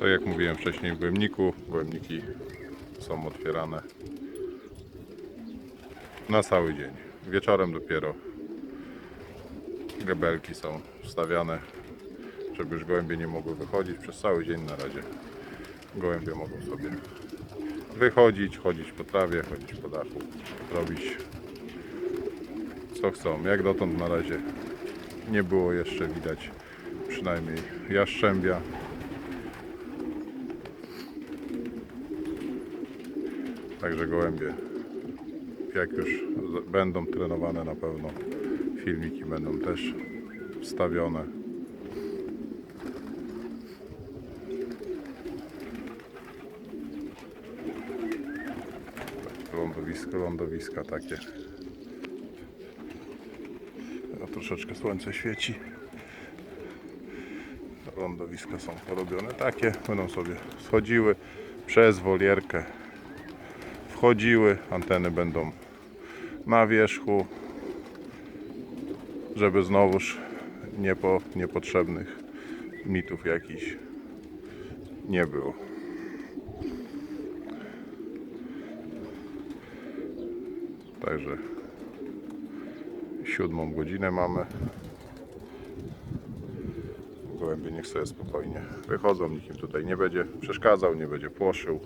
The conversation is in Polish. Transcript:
Tak jak mówiłem wcześniej w Głębniku, Głębniki są otwierane na cały dzień. Wieczorem dopiero gebelki są wstawiane, żeby już gołębie nie mogły wychodzić. Przez cały dzień na razie gołębie mogą sobie wychodzić, chodzić po trawie, chodzić po dachu, robić co chcą. Jak dotąd na razie nie było jeszcze widać przynajmniej jaszczębia. Także gołębie, jak już będą trenowane na pewno, filmiki będą też wstawione. Lądowisko, lądowiska takie. A troszeczkę słońce świeci. Lądowiska są porobione takie, będą sobie schodziły przez wolierkę wchodziły, anteny będą na wierzchu, żeby znowuż nie po, niepotrzebnych mitów jakichś nie było. Także siódmą godzinę mamy. Gołębie niech sobie spokojnie wychodzą, nikt im tutaj nie będzie przeszkadzał, nie będzie płoszył.